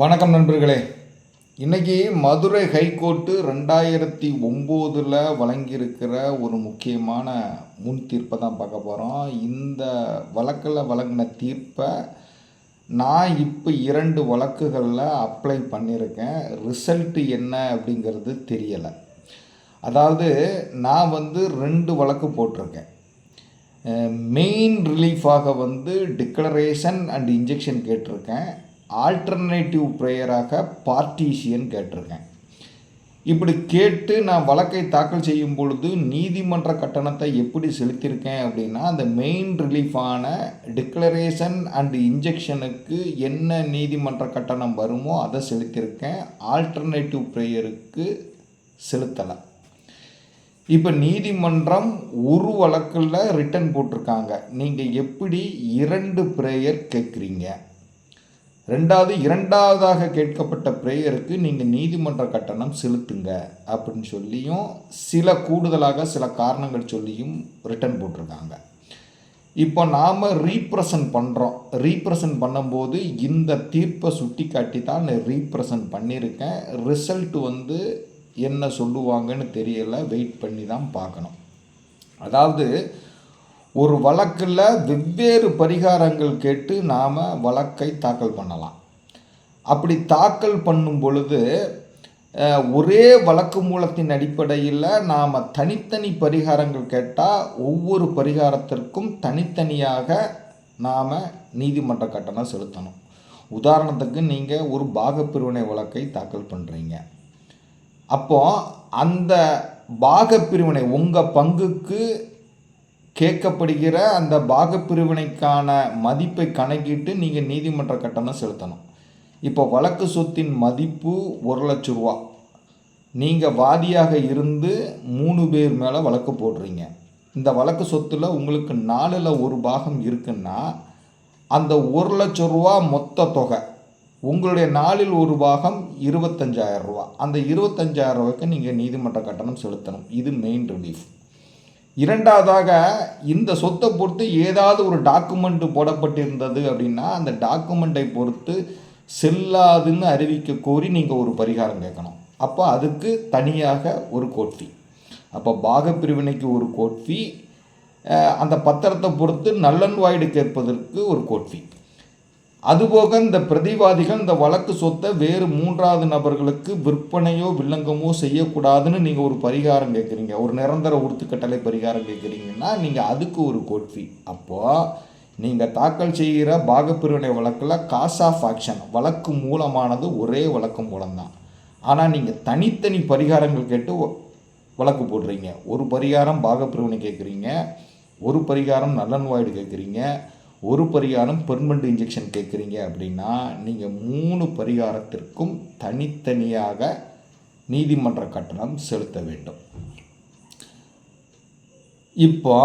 வணக்கம் நண்பர்களே. இன்னைக்கு மதுரை ஹைகோர்ட்டு ரெண்டாயிரத்தி ஒம்போதில் வழங்கியிருக்கிற ஒரு முக்கியமான முன் தீர்ப்பை தான் பார்க்க போகிறோம் இந்த வழக்கில் வழங்கின தீர்ப்பை நான் இப்போ இரண்டு வழக்குகளில் அப்ளை பண்ணியிருக்கேன். ரிசல்ட்டு என்ன அப்படிங்கிறது தெரியலை. அதாவது நான் வந்து ரெண்டு வழக்கு போட்டிருக்கேன். மெயின் ரிலீஃபாக வந்து டிக்ளரேஷன் அண்ட் இன்ஜெக்ஷன் கேட்டிருக்கேன். ஆல்டர்னேட்டிவ் ப்ரேயராக பார்ட்டிஷியன் கேட்டிருக்கேன். இப்படி கேட்டு நான் வழக்கை தாக்கல் செய்யும் பொழுது நீதிமன்ற கட்டணத்தை எப்படி செலுத்தியிருக்கேன் அப்படின்னா அந்த மெயின் ரிலீஃபான டிக்ளரேஷன் அண்ட் இன்ஜெக்ஷனுக்கு என்ன நீதிமன்ற கட்டணம் வருமோ அதை செலுத்தியிருக்கேன். ஆல்டர்னேட்டிவ் ப்ரேயருக்கு செலுத்தலை. இப்போ நீதிமன்றம் ஒரு வழக்கில் ரிட்டன் போட்டிருக்காங்க. நீங்கள் எப்படி இரண்டு ப்ரேயர் கேட்குறீங்க? ரெண்டாவது இரண்டாவதாக கேட்கப்பட்ட ப்ரேயருக்கு நீங்கள் நீதிமன்ற கட்டணம் செலுத்துங்க அப்படின்னு சொல்லியும் சில கூடுதலாக சில காரணங்கள் சொல்லியும் ரிட்டன் போட்டிருக்காங்க. இப்போ நாம் ரீப்ரசன்ட் பண்ணுறோம் ரீப்ரசன்ட் பண்ணும்போது இந்த தீர்ப்பை சுட்டி காட்டி தான் நான் ரீப்ரசன்ட் பண்ணியிருக்கேன். ரிசல்ட் வந்து என்ன சொல்லுவாங்கன்னு தெரியலை. வெயிட் பண்ணி தான் பார்க்கணும். அதாவது ஒரு வழக்கில் வெவ்வேறு பரிகாரங்கள் கேட்டு நாம் வழக்கை தாக்கல் பண்ணலாம். அப்படி தாக்கல் பண்ணும் பொழுது ஒரே வழக்கு மூலத்தின் அடிப்படையில் நாம் தனித்தனி பரிகாரங்கள் கேட்டால் ஒவ்வொரு பரிகாரத்திற்கும் தனித்தனியாக நாம் நீதிமன்ற கட்டணம் செலுத்தணும். உதாரணத்துக்கு நீங்கள் ஒரு பாகப்பிரிவினை வழக்கை தாக்கல் பண்ணுறீங்க அப்போ அந்த பாகப்பிரிவினை உங்கள் பங்குக்கு கேட்கப்படுகிற அந்த பாகப்பிரிவினைக்கான மதிப்பை கணக்கிட்டு நீங்கள் நீதிமன்ற கட்டணம் செலுத்தணும். இப்போ வழக்கு சொத்தின் மதிப்பு ஒரு லட்ச ரூபா. நீங்கள் வாதியாக இருந்து மூணு பேர் மேலே வழக்கு போடுறீங்க. இந்த வழக்கு சொத்தில் உங்களுக்கு நாலில் ஒரு பாகம் இருக்குன்னா அந்த ஒரு லட்ச ரூபா மொத்த தொகை உங்களுடைய நாளில் ஒரு பாகம் இருபத்தஞ்சாயிரம் ரூபா. அந்த இருபத்தஞ்சாயிரம் ரூபாய்க்கு நீங்கள் நீதிமன்ற கட்டணம் செலுத்தணும். இது மெயின் ரிலீஃப் இரண்டாவதாக இந்த சொத்தை பொறுத்து ஏதாவது ஒரு டாக்குமெண்ட் போடப்பட்டிருந்தது அப்படின்னா அந்த டாக்குமெண்ட்டை பொறுத்து செல்லாதுன்னு அறிவிக்க கோரி நீங்கள் ஒரு பரிகாரம் கேட்கணும். அப்போ அதுக்கு தனியாக ஒரு கோட் ஃபீ அப்போ பாகப்பிரிவினைக்கு ஒரு கோட் ஃபீ அந்த பத்திரத்தை பொறுத்து நல்லன்வாய்டு கேட்பதற்கு ஒரு கோட் ஃபீ அதுபோக இந்த பிரதிவாதிகள் இந்த வழக்கு சொத்தை வேறு மூன்றாவது நபர்களுக்கு விற்பனையோ வில்லங்கமோ செய்யக்கூடாதுன்னு நீங்கள் ஒரு பரிகாரம் கேட்குறீங்க ஒரு நிரந்தர உறுத்துக்கட்டளை பரிகாரம் கேட்குறீங்கன்னா நீங்கள் அதுக்கு ஒரு கோட் அப்போது நீங்கள் தாக்கல் செய்கிற பாகப்பிரிவினை வழக்கில் காஸ் ஆஃப் ஆக்ஷன் வழக்கு மூலமானது ஒரே வழக்கு மூலம்தான். ஆனால் நீங்கள் தனித்தனி பரிகாரங்கள் கேட்டு வ- வழக்கு போடுறீங்க. ஒரு பரிகாரம் பாகப்பிரிவினை கேட்குறீங்க ஒரு பரிகாரம் நல்லன்வாய்டு கேட்குறீங்க ஒரு பரிகாரம் பெர்மனண்ட் இன்ஜெக்ஷன் கேட்குறீங்க அப்படின்னா நீங்கள் மூணு பரிகாரத்திற்கும் தனித்தனியாக நீதிமன்ற கட்டணம் செலுத்த வேண்டும். இப்போ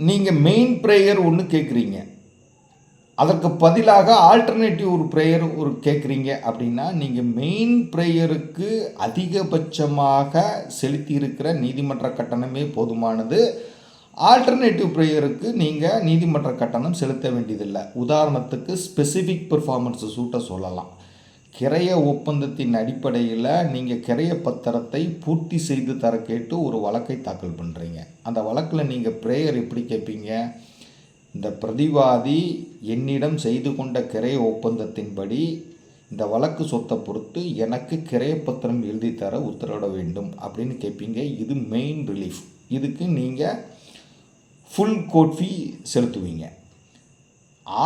நீங்கள் மெயின் ப்ரேயர் ஒன்று கேட்குறீங்க அதற்கு பதிலாக ஆல்டர்னேட்டிவ் ஒரு ப்ரேயர் ஒரு கேட்குறீங்க அப்படின்னா நீங்கள் மெயின் ப்ரேயருக்கு அதிகபட்சமாக செலுத்தியிருக்கிற நீதிமன்ற கட்டணமே போதுமானது. ஆல்டர்னேட்டிவ் ப்ரேயருக்கு நீங்கள் நீதிமன்ற கட்டணம் செலுத்த வேண்டியதில்லை. உதாரணத்துக்கு ஸ்பெசிஃபிக் பெர்ஃபார்மன்ஸை சூட்டை சொல்லலாம். கிரைய ஒப்பந்தத்தின் அடிப்படையில் நீங்கள் கிரைய பத்திரத்தை பூர்த்தி செய்து தர கேட்டு ஒரு வழக்கை தாக்கல் பண்ணுறீங்க அந்த வழக்கில் நீங்கள் ப்ரேயர் எப்படி கேட்பீங்க இந்த பிரதிவாதி என்னிடம் செய்து கொண்ட கிரைய ஒப்பந்தத்தின்படி இந்த வழக்கு சொத்தை பொறுத்து எனக்கு கிரைய பத்திரம் எழுதி தர உத்தரவிட வேண்டும் அப்படின்னு கேட்பீங்க இது மெயின் ரிலீஃப் இதுக்கு நீங்கள் ஃபுல் கோட் ஃபீ செலுத்துவீங்க.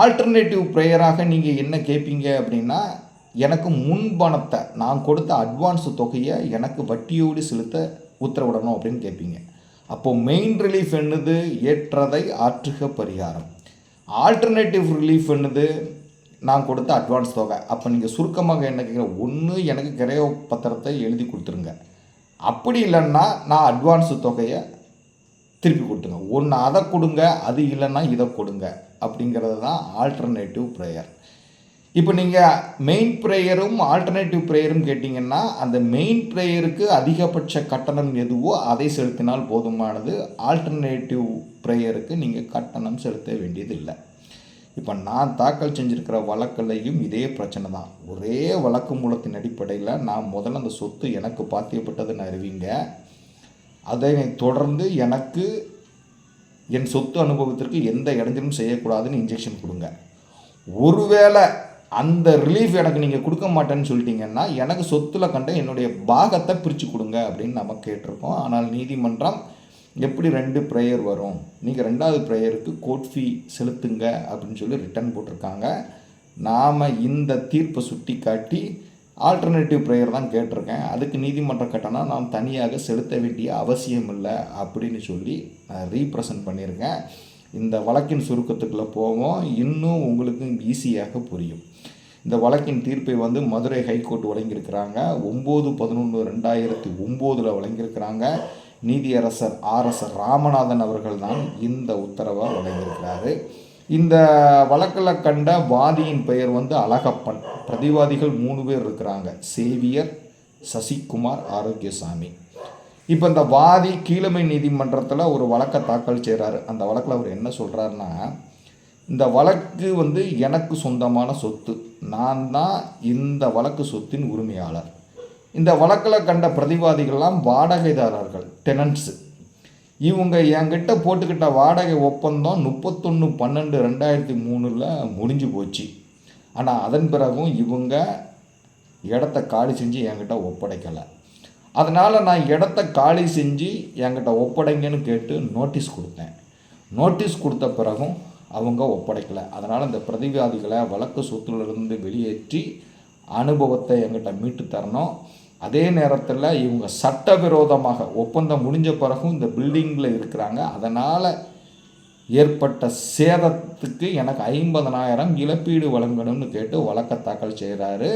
ஆல்டர்னேட்டிவ் ப்ரேயராக நீங்கள் என்ன கேட்பீங்க அப்படின்னா எனக்கு முன் பணத்தை நான் கொடுத்த அட்வான்ஸ் தொகையை எனக்கு வட்டியோடு செலுத்த உத்தரவிடணும் அப்படின்னு கேட்பீங்க அப்போது மெயின் ரிலீஃப் என்னது? ஏற்றதை ஆற்றுக பரிகாரம். ஆல்டர்னேட்டிவ் ரிலீஃப் என்னது? நான் கொடுத்த அட்வான்ஸ் தொகை. அப்போ நீங்கள் சுருக்கமாக என்ன கேட்குற ஒன்று எனக்கு கிரையோ பத்திரத்தை எழுதி கொடுத்துருங்க. அப்படி இல்லைன்னா நான் அட்வான்ஸ் தொகையை திருப்பி கொடுத்துங்க ஒன்று அதை கொடுங்க அது இல்லைன்னா இதை கொடுங்க. அப்படிங்கிறது தான் ஆல்டர்னேட்டிவ் ப்ரேயர் இப்போ நீங்கள் மெயின் ப்ரேயரும் ஆல்டர்னேட்டிவ் ப்ரேயரும் கேட்டிங்கன்னா அந்த மெயின் ப்ரேயருக்கு அதிகபட்ச கட்டணம் எதுவோ அதை செலுத்தினால் போதுமானது. ஆல்டர்னேட்டிவ் ப்ரேயருக்கு நீங்கள் கட்டணம் செலுத்த வேண்டியதில்லை. இப்போ நான் தாக்கல் செஞ்சுருக்கிற வழக்குலையும் இதே பிரச்சனை தான். ஒரே வழக்கு மூலத்தின் அடிப்படையில் நான் முதல்ல அந்த சொத்து எனக்கு பாத்தியப்பட்டதுன்னு அறிவிங்க. அதனை தொடர்ந்து எனக்கு என் சொத்து அனுபவத்திற்கு எந்த இடைஞ்சலும் செய்யக்கூடாதுன்னு இன்ஜெக்ஷன் கொடுங்க. ஒருவேளை அந்த ரிலீஃப் எனக்கு நீங்கள் கொடுக்க மாட்டேன்னு சொல்லிட்டீங்கன்னா எனக்கு சொத்துல கண்ட என்னுடைய பாகத்தை பிரித்து கொடுங்க அப்படின்னு நம்ம கேட்டிருக்கோம். ஆனால் நீதிமன்றம் எப்படி ரெண்டு ப்ரேயர் வரும்? நீங்கள் ரெண்டாவது ப்ரேயருக்கு கோர்ட் ஃபீ செலுத்துங்க அப்படின்னு சொல்லி ரிட்டர்ன் போட்டிருக்காங்க. நாம் இந்த தீர்ப்பை சுட்டி காட்டி ஆல்டர்னேட்டிவ் ப்ரேயர் தான் கேட்டிருக்கேன். அதுக்கு நீதிமன்ற கட்டணம் நான் தனியாக செலுத்த வேண்டிய அவசியம் இல்லை அப்படின்னு சொல்லி நான் ரீப்ரசன்ட் பண்ணியிருக்கேன். இந்த வழக்கின் சுருக்கத்துக்குள்ளே போவோம். இன்னும் உங்களுக்கு ஈஸியாக புரியும். இந்த வழக்கின் தீர்ப்பை வந்து மதுரை ஹைகோர்ட் வழங்கியிருக்கிறாங்க. ஒம்பது பதினொன்று ரெண்டாயிரத்தி ஒம்போதில் வழங்கியிருக்கிறாங்க. நீதியரசர் ஆர்எஸ் ராமநாதன் அவர்கள் தான் இந்த உத்தரவை வழங்கியிருக்கிறாரு. இந்த வழக்கில் கண்ட வாதியின் பெயர் வந்து அழகப்பன். பிரதிவாதிகள் மூணு பேர் இருக்கிறாங்க. சேவியர் சசிகுமார் ஆரோக்கியசாமி. இப்போ இந்த வாதி கீழமை நீதிமன்றத்தில் ஒரு வழக்கை தாக்கல் செய்கிறாரு அந்த வழக்கில் அவர் என்ன சொல்கிறாருன்னா இந்த வழக்கு வந்து எனக்கு சொந்தமான சொத்து. நான் தான் இந்த வழக்கு சொத்தின் உரிமையாளர். இந்த வழக்கில் கண்ட பிரதிவாதிகள்லாம் வாடகைதாரர்கள் டெனன்ட்ஸு இவங்க என்கிட்ட போட்டுக்கிட்ட வாடகை ஒப்பந்தம் முப்பத்தொன்று பன்னெண்டு ரெண்டாயிரத்தி மூணில் முடிஞ்சு போச்சு. ஆனால் அதன் பிறகும் இவங்க இடத்த காலி செஞ்சு என்கிட்ட ஒப்படைக்கலை. அதனால் நான் இடத்த காலி செஞ்சு என்கிட்ட ஒப்படைங்கன்னு கேட்டு நோட்டீஸ் கொடுத்தேன். நோட்டீஸ் கொடுத்த பிறகும் அவங்க ஒப்படைக்கலை. அதனால் இந்த பிரதிவாதிகளை வழக்கு சொத்துலேருந்து வெளியேற்றி அனுபவத்தை என்கிட்ட மீட்டு தரணும். அதே நேரத்தில் இவங்க சட்டவிரோதமாக ஒப்பந்தம் முடிஞ்ச பிறகும் இந்த பில்டிங்கில் இருக்கிறாங்க. அதனால் ஏற்பட்ட சேதத்துக்கு எனக்கு ஐம்பதனாயிரம் இழப்பீடு வழங்கணும்னு கேட்டு வழக்கை தாக்கல் செய்கிறாரு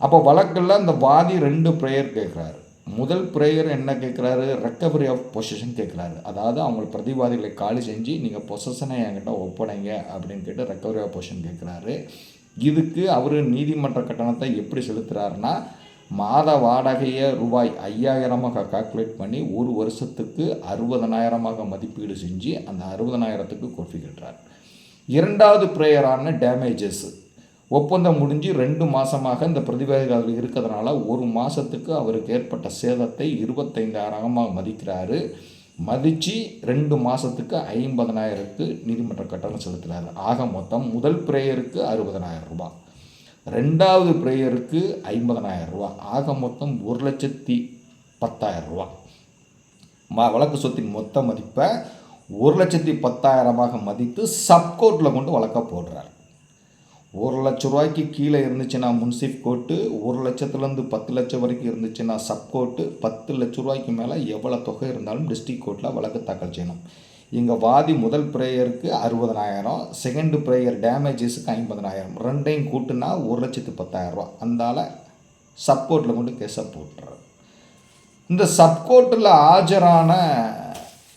அப்போ வழக்கில் இந்த வாதி ரெண்டு ப்ரேயர் கேட்குறாரு முதல் ப்ரேயர் என்ன கேட்குறாரு ரெக்கவரி ஆஃப் பொசிஷன் கேட்குறாரு அதாவது அவங்க பிரதிவாதிகளை காலி செஞ்சு நீங்கள் பொசஷனை என்கிட்ட ஒப்படைங்க அப்படின்னு கேட்டு ரெக்கவரி ஆஃப் பொசிஷன் கேட்குறாரு இதுக்கு அவர் நீதிமன்ற கட்டணத்தை எப்படி செலுத்துகிறாருன்னா மாத வாடகையை ரூபாய் ஐயாயிரமாக கால்குலேட் பண்ணி ஒரு வருஷத்துக்கு அறுபதனாயிரமாக மதிப்பீடு செஞ்சு அந்த அறுபதனாயிரத்துக்கு கொஃபி கட்டுறார் இரண்டாவது ப்ரேயரான டேமேஜஸ் ஒப்பந்தம் முடிஞ்சு ரெண்டு மாதமாக இந்த பிரதிவாதிகள் இருக்கிறதுனால ஒரு மாதத்துக்கு அவருக்கு ஏற்பட்ட சேதத்தை இருபத்தைந்தாயிரமாக மதிக்கிறாரு. மதித்து ரெண்டு மாதத்துக்கு ஐம்பதனாயிரத்துக்கு நீதிமன்ற கட்டணம் செலுத்துகிறாரு ஆக மொத்தம் முதல் ப்ரேயருக்கு அறுபதனாயிரம் ரூபாய். ரெண்டாவது ப்ரேயருக்கு ஐம்பதனாயிரம் ரூபா ஆக மொத்தம் ஒரு லட்சத்தி பத்தாயிரம் ரூபா ம வழக்கு சொத்தின் மொத்த மதிப்பை ஒரு லட்சத்தி பத்தாயிரமாக மதித்து சப்கோர்ட்டில் கொண்டு வழக்க போடுறார். ஒரு லட்ச ரூபாய்க்கு கீழே இருந்துச்சுன்னா முன்சிப் கோர்ட்டு ஒரு லட்சத்துலேருந்து பத்து லட்சம் வரைக்கும் இருந்துச்சுன்னா சப்கோர்ட்டு பத்து லட்ச ரூபாய்க்கு மேலே எவ்வளோ தொகை இருந்தாலும் டிஸ்ட்ரிக் கோர்ட்டில் வழக்கு தாக்கல் செய்யணும். இங்கே வாதி முதல் ப்ரேயருக்கு அறுபதனாயிரம் செகண்டு ப்ரேயர் டேமேஜஸுக்கு ஐம்பதனாயிரம் ரெண்டையும் கூட்டுனா ஒரு லட்சத்து பத்தாயிரரூபா அந்தால சப்கோர்ட்டில் கொண்டு கேஸை போட்டுறாரு இந்த சப்கோர்ட்டில் ஆஜரான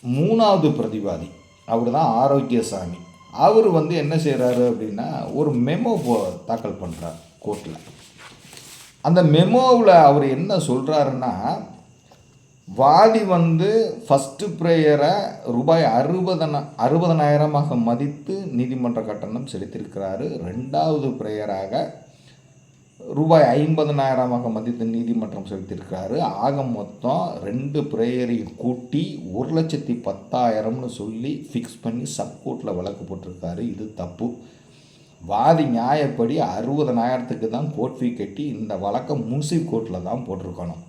மூணாவது பிரதிவாதி அவர் தான் ஆரோக்கியசாமி. அவர் வந்து என்ன செய்கிறாரு அப்படின்னா ஒரு மெமோ தாக்கல் பண்ணுறார் கோர்ட்டில் அந்த மெமோவில் அவர் என்ன சொல்கிறாருன்னா வாதி வந்து ஃபஸ்ட்டு ப்ரேயரை ரூபாய் அறுபதன அறுபதனாயிரமாக மதித்து நீதிமன்ற கட்டணம் செலுத்தியிருக்கிறாரு. ரெண்டாவது ப்ரேயராக ரூபாய் ஐம்பதனாயிரமாக மதித்து நீதிமன்றம் செலுத்தியிருக்கிறாரு. ஆக மொத்தம் ரெண்டு ப்ரேயரையும் கூட்டி ஒரு லட்சத்தி பத்தாயிரம்னு சொல்லி ஃபிக்ஸ் பண்ணி சப்கோர்ட்டில் வழக்கு போட்டிருக்காரு. இது தப்பு. வாதி நியாயப்படி அறுபதனாயிரத்துக்கு தான் கோர்ட் ஃபீ கட்டி இந்த வழக்கை முன்சிப் கோர்ட்டில் தான் போட்டிருக்கணும்.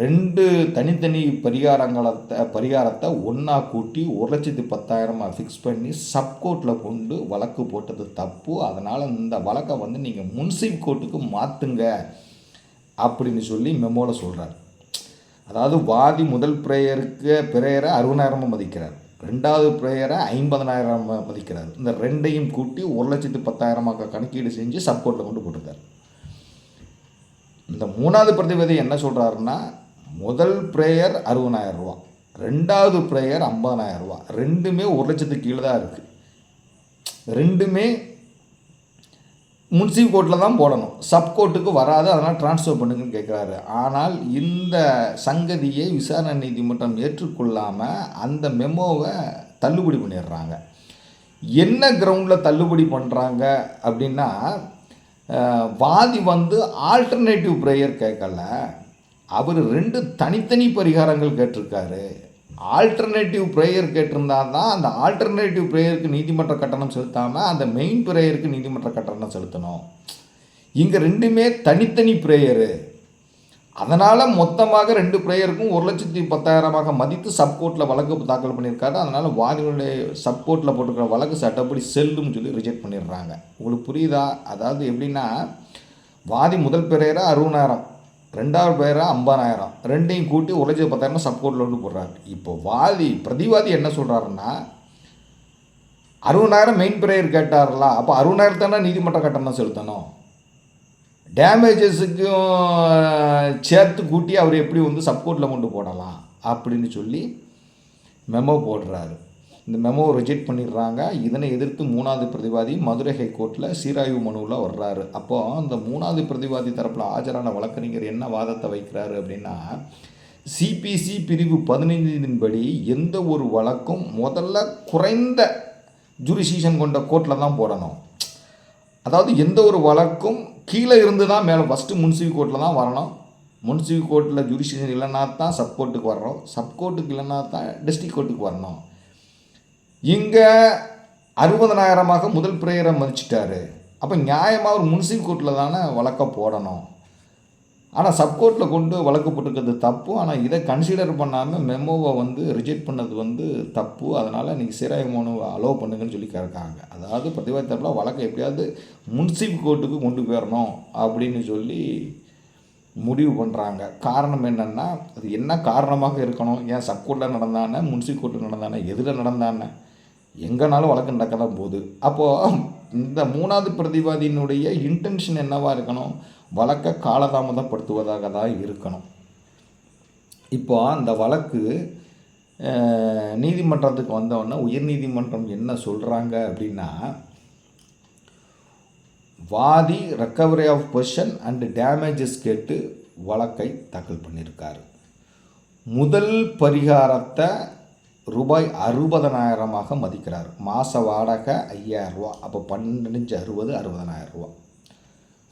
ரெண்டு தனித்தனி பரிகாரங்களை பரிகாரத்தை ஒன்றா கூட்டி ஒரு லட்சத்து பத்தாயிரமாக ஃபிக்ஸ் பண்ணி சப்கோர்ட்டில் கொண்டு வழக்கு போட்டது தப்பு. அதனால் இந்த வழக்கை வந்து நீங்கள் முன்சிப் கோர்ட்டுக்கு மாற்றுங்க அப்படின்னு சொல்லி மெமோவில் சொல்கிறார் அதாவது வாதி முதல் ப்ரேயருக்கு பிரேயரை அறுபதாயிரமாக மதிக்கிறார். ரெண்டாவது ப்ரேயரை ஐம்பதனாயிரம் மதிக்கிறார். இந்த ரெண்டையும் கூட்டி ஒரு லட்சத்து பத்தாயிரமாக கணக்கீடு செஞ்சு சப்கோர்ட்டில் கொண்டு போட்டிருக்கார். இந்த மூணாவது பிரதிபதி என்ன சொல்கிறாருன்னா முதல் ப்ரேயர் அறுபதாயிரம் ரூபா. ரெண்டாவது ப்ரேயர் ஐம்பதனாயிரம் ரூபா. ரெண்டுமே ஒரு லட்சத்துக்கு கீழே தான் இருக்குது ரெண்டுமே முன்சிப் கோர்ட்டில் தான் போடணும். சப் கோர்ட்டுக்கு வராது அதனால் ட்ரான்ஸ்ஃபர் பண்ணுங்கன்னு கேட்குறாரு ஆனால் இந்த சங்கதியை விசாரணை நீதிமன்றம் ஏற்றுக்கொள்ளாமல் அந்த மெமோவை தள்ளுபடி பண்ணிடுறாங்க. என்ன கிரவுண்டில் தள்ளுபடி பண்ணுறாங்க அப்படின்னா வாதி வந்து ஆல்டர்னேட்டிவ் ப்ரேயர் கேட்கல அவர் ரெண்டு தனித்தனி பரிகாரங்கள் கேட்டிருக்காரு. ஆல்டர்னேட்டிவ் ப்ரேயர் கேட்டிருந்தா தான் அந்த ஆல்டர்னேட்டிவ் ப்ரேயருக்கு நீதிமன்ற கட்டணம் செலுத்தாமல் அந்த மெயின் ப்ரேயருக்கு நீதிமன்ற கட்டணம் செலுத்தணும். இங்கே ரெண்டுமே தனித்தனி ப்ரேயரு அதனால் மொத்தமாக ரெண்டு ப்ரேயருக்கும் ஒரு லட்சத்தி பத்தாயிரமாக மதித்து சப்கோர்ட்டில் வழக்கு தாக்கல் பண்ணியிருக்காரு. அதனால் வாதிகளுடைய சப்கோர்ட்டில் போட்டிருக்கிற வழக்கு சட்டப்படி செல்லும்னு சொல்லி ரிஜெக்ட் பண்ணிடுறாங்க. உங்களுக்கு புரியுதா? அதாவது எப்படின்னா வாதி முதல் பிரேயராக அறுபதாயிரம். ரெண்டாவது பேராக ஐம்பதாயிரம் ரெண்டையும் கூட்டி ஒரு லட்சத்தி பத்தாயிரம் சப்கோர்ட்டில் வந்து போடுறாரு. இப்போ வாதி பிரதிவாதி என்ன சொல்கிறாருன்னா அறுபதாயிரம் மெயின் பிரேயர் கேட்டார்ல அப்போ அறுபதாயிரத்தானே நீதிமன்ற கட்டணம் செலுத்தணும்? டேமேஜஸுக்கும் சேர்த்து கூட்டி அவர் எப்படி வந்து சப்கோர்ட்டில் கொண்டு போடலாம்? அப்படின்னு சொல்லி மெமோ போடுறாரு. இந்த மெமோவை ரிஜெக்ட் பண்ணிடுறாங்க. இதனை எதிர்த்து மூணாவது பிரதிவாதி மதுரை ஹைகோர்ட்டில் சீராய்வு மனுவில் வர்றாரு. அப்போ அந்த மூணாவது பிரதிவாதி தரப்பில் ஆஜரான வழக்கறிஞர் என்ன வாதத்தை வைக்கிறாரு அப்படின்னா சிபிசி பிரிவு பதினைந்தின்படி எந்த ஒரு வழக்கும் முதல்ல குறைந்த ஜூரிசீஷன் கொண்ட கோர்ட்டில் தான் போடணும். அதாவது எந்த ஒரு வழக்கும் கீழே இருந்து தான் மேலே ஃபஸ்ட்டு முன்சிபல் கோர்ட்டில் தான் வரணும். முன்சிபல் கோர்ட்டில் ஜுடிஷியல் இல்லைன்னா தான் சப் கோர்ட்டுக்கு வர்றோம். சப் கோர்ட்டுக்கு இல்லைன்னா தான் டிஸ்ட்ரிக் கோர்ட்டுக்கு வரணும். இங்கே அறுபதனாயிரமாக முதல் பிரேயரை மதிச்சிட்டாரு. அப்போ நியாயமாக ஒரு முன்சிபல் கோர்ட்டில் தானே வழக்க போடணும். ஆனால் சப்கோர்ட்டில் கொண்டு வழக்கு போட்டுக்கிறது தப்பு. ஆனால் இதை கன்சிடர் பண்ணாமல் மெமோவை வந்து ரிஜெக்ட் பண்ணது வந்து தப்பு. அதனால் நீங்கள் சிறாய் மனுவை அலோவ் பண்ணுங்கன்னு சொல்லி கேட்காங்க அதாவது பிரதிவாதி தரப்பில் வழக்கை எப்படியாவது முன்சிப் கோர்ட்டுக்கு கொண்டு போயிடணும் அப்படின்னு சொல்லி முடிவு பண்ணுறாங்க காரணம் என்னென்னா அது என்ன காரணமாக இருக்கணும்? ஏன் சப்கோர்ட்டில் நடந்தானே? முன்சிபல் கோர்ட்டில் நடந்தானே? எதில் நடந்தானே? எங்கேனாலும் வழக்கு நடக்க தான் போகுது. அப்போது இந்த மூணாவது பிரதிவாதியினுடைய இன்டென்ஷன் என்னவாக இருக்கணும்? வழக்கை காலதாமதப்படுத்துவதாக தான் இருக்கணும். இப்போ அந்த வழக்கு நீதிமன்றத்துக்கு நீதிமன்றத்துக்கு வந்தோடனே உயர்நீதிமன்றம் என்ன சொல்கிறாங்க அப்படின்னா வாதி recovery of possession and damages கேட்டு வழக்கை தாக்கல் பண்ணியிருக்காரு. முதல் பரிகாரத்தை ரூபாய் அறுபதனாயிரமாக மதிக்கிறார். மாத வாடகை ஐயாயிரம் ரூபா. அப்போ பன்னெண்டு அறுபது அறுபதனாயிரம் ரூபா.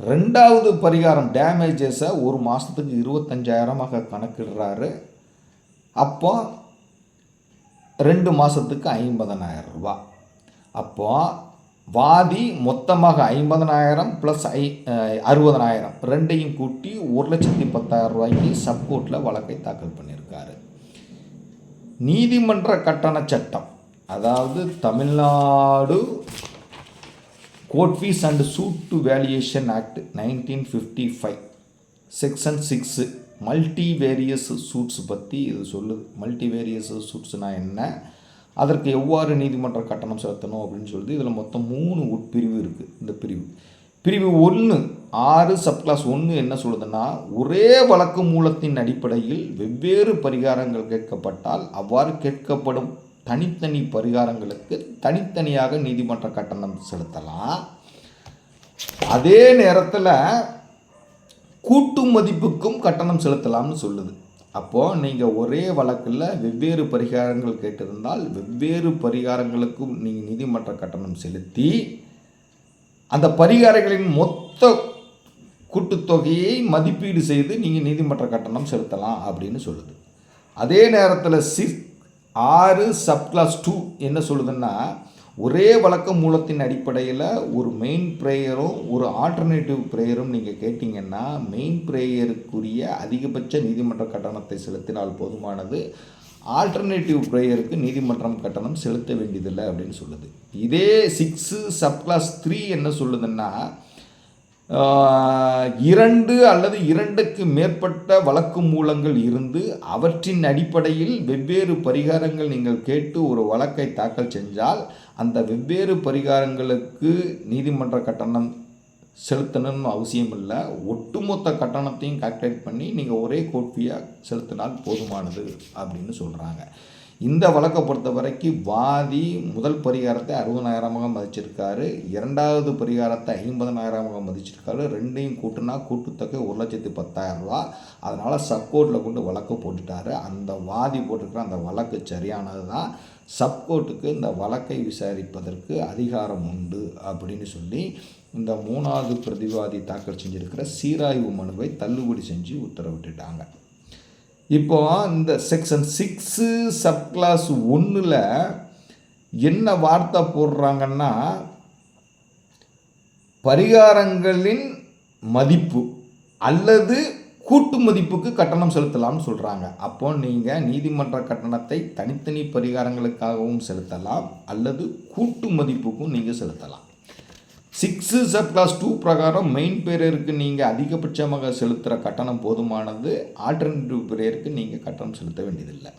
ரெண்டாவது பரிகாரம் டேமேஜஸை ஒரு மாதத்துக்கு இருபத்தஞ்சாயிரமாக கணக்கிடுறாரு. அப்போ ரெண்டு மாதத்துக்கு ஐம்பதனாயிரம் ரூபா. அப்போ வாதி மொத்தமாக ஐம்பதனாயிரம் ப்ளஸ் ஐ அறுபதனாயிரம். ரெண்டையும் கூட்டி ஒரு லட்சத்தி பத்தாயிரம் ரூபாய்க்கு சப்கோர்ட்டில் வழக்கை தாக்கல் பண்ணிடுறாங்க நீதிமன்ற கட்டண சட்டம். அதாவது Tamil Nadu court fees and suit valuation act nineteen fifty five section six multifarious suits பற்றி இது சொல்லுது. மல்டி வேரியஸ் சூட்ஸ்னால் என்ன? அதற்கு எவ்வாறு நீதிமன்ற கட்டணம் செலுத்தணும் அப்படின்னு சொல்லிட்டு இதில் மொத்தம் மூணு உட்பிரிவு இருக்குது இந்த பிரிவு. பிரிவு ஒன்று ஆறு சப்கிளாஸ் ஒன்று என்ன சொல்லுதுன்னா ஒரே வழக்கு மூலத்தின் அடிப்படையில் வெவ்வேறு பரிகாரங்கள் கேட்கப்பட்டால் அவ்வாறு கேட்கப்படும் தனித்தனி பரிகாரங்களுக்கு தனித்தனியாக நீதிமன்ற கட்டணம் செலுத்தலாம். அதே நேரத்தில் கூட்டு மதிப்புக்கும் கட்டணம் செலுத்தலாம்னு சொல்லுது. அப்போது நீங்கள் ஒரே வழக்கில் வெவ்வேறு பரிகாரங்கள் கேட்டிருந்தால் வெவ்வேறு பரிகாரங்களுக்கும் நீங்கள் நீதிமன்ற கட்டணம் செலுத்தி அந்த பரிகாரங்களின் மொத்த கூட்டுத்தொகையை மதிப்பீடு செய்து நீங்கள் நீதிமன்ற கட்டணம் செலுத்தலாம் அப்படின்னு சொல்லுது. அதே நேரத்தில் சிக்ஸ் ஆறு சப்கிளாஸ் டூ என்ன சொல்லுதுன்னா ஒரே வழக்க மூலத்தின் அடிப்படையில் ஒரு மெயின் ப்ரேயரும் ஒரு ஆல்டர்னேட்டிவ் ப்ரேயரும் நீங்கள் கேட்டிங்கன்னா மெயின் ப்ரேயருக்குரிய அதிகபட்ச நீதிமன்ற கட்டணத்தை செலுத்தினால் போதுமானது. ஆல்டர்னேட்டிவ் ப்ரேயருக்கு நீதிமன்றம் கட்டணம் செலுத்த வேண்டியதில்லை அப்படின்னு சொல்லுது. இதே சிக்ஸு சப்கிளாஸ் த்ரீ என்ன சொல்லுதுன்னா இரண்டு அல்லது இரண்டுக்கு மேற்பட்ட வழக்கு மூலங்கள் இருந்து அவற்றின் அடிப்படையில் வெவ்வேறு பரிகாரங்கள் நீங்கள் கேட்டு ஒரு வழக்கை தாக்கல் செஞ்சால் அந்த வெவ்வேறு பரிகாரங்களுக்கு நீதிமன்ற கட்டணம் செலுத்தணும்னு அவசியம் இல்லை ஒட்டுமொத்த கட்டணத்தையும் கால்குலேட் பண்ணி நீங்கள் ஒரே கோட்ஃபியாக செலுத்தினால் போதுமானது அப்படின்னு சொல்கிறாங்க இந்த வழக்கை பொறுத்த வரைக்கும் வாதி முதல் பரிகாரத்தை அறுபதனாயிரமாக மதிச்சிருக்காரு. இரண்டாவது பரிகாரத்தை ஐம்பதனாயிரமாக மதிச்சிருக்காரு. ரெண்டையும் கூட்டுனா கூட்டுத்தொகை ஒரு லட்சத்தி பத்தாயிரம் ரூபா. அதனால் சப்கோர்ட்டில் கொண்டு வழக்கு போட்டுட்டாரு. அந்த வாதி போட்டிருக்கிற அந்த வழக்கு சரியானது தான் சப்கோர்ட்டுக்கு இந்த வழக்கை விசாரிப்பதற்கு அதிகாரம் உண்டு அப்படின்னு சொல்லி இந்த மூணாவது பிரதிவாதி தாக்கல் செஞ்சிருக்கிற சீராய்வு மனுவை தள்ளுபடி செஞ்சு உத்தரவிட்டுட்டாங்க. இப்போ இந்த செக்ஷன் சிக்ஸு சப் கிளாஸ் ஒன்றில் என்ன வார்த்தை போடுறாங்கன்னா பரிகாரங்களின் மதிப்பு அல்லது கூட்டு மதிப்புக்கு கட்டணம் செலுத்தலாம்னு சொல்கிறாங்க அப்போ நீங்கள் நீதிமன்ற கட்டணத்தை தனித்தனி பரிகாரங்களுக்காகவும் செலுத்தலாம் அல்லது கூட்டு மதிப்புக்கும் நீங்கள் செலுத்தலாம். சிக்ஸு சப் கிளாஸ் டூ பிரகாரம் மெயின் பேரருக்கு நீங்கள் அதிகபட்சமாக செலுத்துகிற கட்டணம் போதுமானது ஆல்டர்னேட்டிவ் பேரருக்கு நீங்கள் கட்டணம் செலுத்த வேண்டியதில்லை.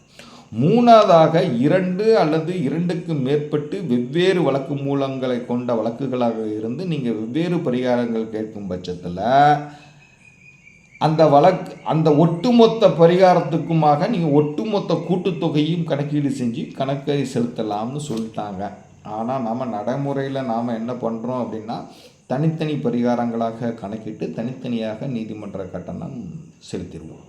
மூணாவதாக இரண்டு அல்லது இரண்டுக்கு மேற்பட்டு வெவ்வேறு வழக்கு மூலங்களை கொண்ட வழக்குகளாக இருந்து நீங்கள் வெவ்வேறு பரிகாரங்கள் கேட்கும் பட்சத்தில் அந்த வழக்கு அந்த ஒட்டுமொத்த பரிகாரத்துக்குமாக நீங்கள் ஒட்டுமொத்த கூட்டுத்தொகையும் கணக்கீடு செஞ்சு கணக்கை செலுத்தலாம்னு சொல்லிட்டாங்க. ஆனால் நம்ம நடைமுறையில் நாம் என்ன பண்ணுறோம் அப்படின்னா தனித்தனி பரிகாரங்களாக கணக்கிட்டு தனித்தனியாக நீதிமன்ற கட்டணம் செலுத்திடுவோம்.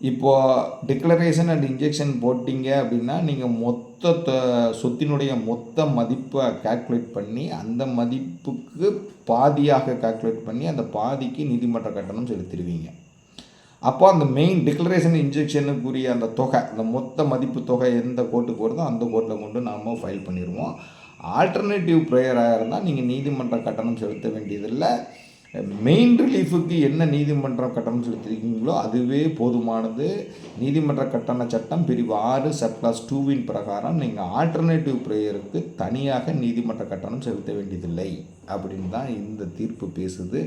இப்போது டிக்ளரேஷன் அண்ட் இன்ஜெக்ஷன் போட்டிங்க அப்படின்னா நீங்கள் மொத்த சொத்தினுடைய மொத்த மதிப்பை கால்குலேட் பண்ணி அந்த மதிப்புக்கு பாதியாக கால்குலேட் பண்ணி அந்த பாதிக்கு நீதிமன்ற கட்டணம் செலுத்திடுவீங்க. அப்போ அந்த மெயின் டிக்ளரேஷன் இன்ஜெக்ஷனுக்குரிய அந்த தொகை அந்த மொத்த மதிப்பு தொகை எந்த கோர்ட்டுக்கு வருதோ அந்த கோர்ட்டில் கொண்டு நாம் ஃபைல் பண்ணிடுவோம் ஆல்டர்னேட்டிவ் ப்ரேயராக இருந்தால் நீங்கள் நீதிமன்ற கட்டணம் செலுத்த வேண்டியதில்லை. மெயின் ரிலீஃபுக்கு என்ன நீதிமன்ற கட்டணம் செலுத்திருக்கீங்களோ அதுவே போதுமானது. நீதிமன்ற கட்டண சட்டம் பிரிவு ஆறு சப்ளாஸ் டூவின் பிரகாரம் நீங்கள் ஆல்டர்னேட்டிவ் ப்ரேயருக்கு தனியாக நீதிமன்ற கட்டணம் செலுத்த வேண்டியதில்லை. அப்படின்னு தான் இந்த தீர்ப்பு பேசுது.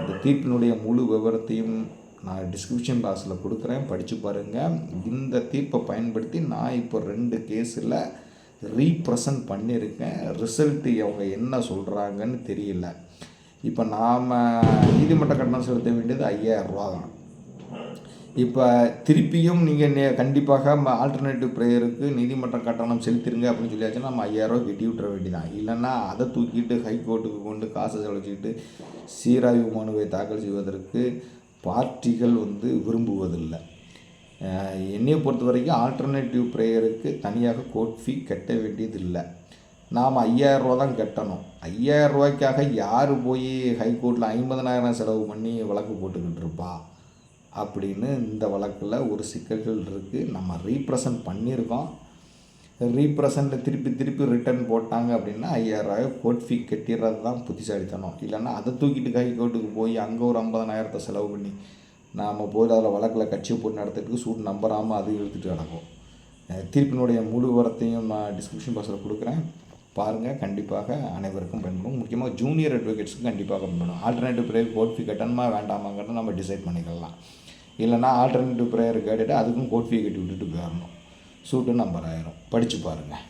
இந்த தீர்ப்பினுடைய முழு விவரத்தையும் நான் டிஸ்கிரிப்ஷன் பாக்ஸில் கொடுக்குறேன். படித்து பாருங்கள் இந்த தீர்ப்பை பயன்படுத்தி நான் இப்போ ரெண்டு கேஸில் ரீப்ரசன்ட் பண்ணியிருக்கேன். ரிசல்ட்டு அவங்க என்ன சொல்கிறாங்கன்னு தெரியல. இப்போ நாம் நீதிமன்ற கட்டணம் செலுத்த வேண்டியது ஐயாயிரம் ரூபா தான். இப்போ திருப்பியும் நீங்கள் நே கண்டிப்பாக ஆல்டர்னேட்டிவ் ப்ரேயருக்கு நீதிமன்ற கட்டணம் செலுத்திருங்க அப்படின்னு சொல்லியாச்சுன்னா நம்ம ஐயாயிரம் வெட்டி விட்டுற வேண்டியதான் இல்லைன்னா அதை தூக்கிட்டு ஹைகோர்ட்டுக்கு கொண்டு காசை செலவழிச்சிக்கிட்டு சீராய்வு மனுவை தாக்கல் செய்வதற்கு பார்ட்டிகள் வந்து விரும்புவதில்லை. என்னை என்னையை பொறுத்த வரைக்கும் ஆல்டர்னேட்டிவ் ப்ரேயருக்கு தனியாக கோட் ஃபீ கட்ட வேண்டியதில்லை. நாம் ஐயாயிரரூவா தான் கட்டணும். ஐயாயிரம் ரூபாய்க்காக யார் போய் ஹைகோர்ட்டில் ஐம்பதனாயிரம் செலவு பண்ணி வழக்கு போட்டுக்கிட்டு இருப்பா? அப்படின்னு இந்த வழக்கில் ஒரு சிக்கல்கள் இருக்குது நம்ம ரீப்ரசன்ட் பண்ணியிருக்கோம். ரீப்ரசன்ட் திருப்பி திருப்பி ரிட்டர்ன் போட்டாங்க அப்படின்னா ஐயாயிரம் கோர்ட் ஃபீ கட்டிடுறது தான் புத்திசாலித்தனம். இல்லைன்னா அதை தூக்கிட்டு ஹை கோர்ட்டுக்கு போய் அங்கே ஒரு ஐம்பதனாயிரத்தை செலவு பண்ணி நாம் போய் அதில் வழக்கில் கட்சியை போட்டு நடத்துறதுக்கு சூட் நம்பராமல் அது இழுத்துட்டு நடக்கும். தீர்ப்பினுடைய முழு வரத்தையும் நான் டிஸ்கிரிப்ஷன் பாக்ஸில் கொடுக்குறேன். பாருங்கள் கண்டிப்பாக அனைவருக்கும் பயன்படும். முக்கியமாக ஜூனியர் அட்வொகேட்ஸுக்கும் கண்டிப்பாக பயன்படும். ஆல்டர்னேட்டிவ் ப்ரேயர் கோர்ட் ஃபீ கட்டணுமா வேண்டாமாங்கிறத நம்ம டிசைட் பண்ணிக்கலாம். இல்லைன்னா ஆல்டர்னேட்டிவ் ப்ரேயர் கேட்டுட்டு அதுக்கும் கோர்ட் ஃபீ கட்டி விட்டுட்டு போயிடணும். சூட்டு நம்பர் ஆயிரும். படித்து பாருங்கள்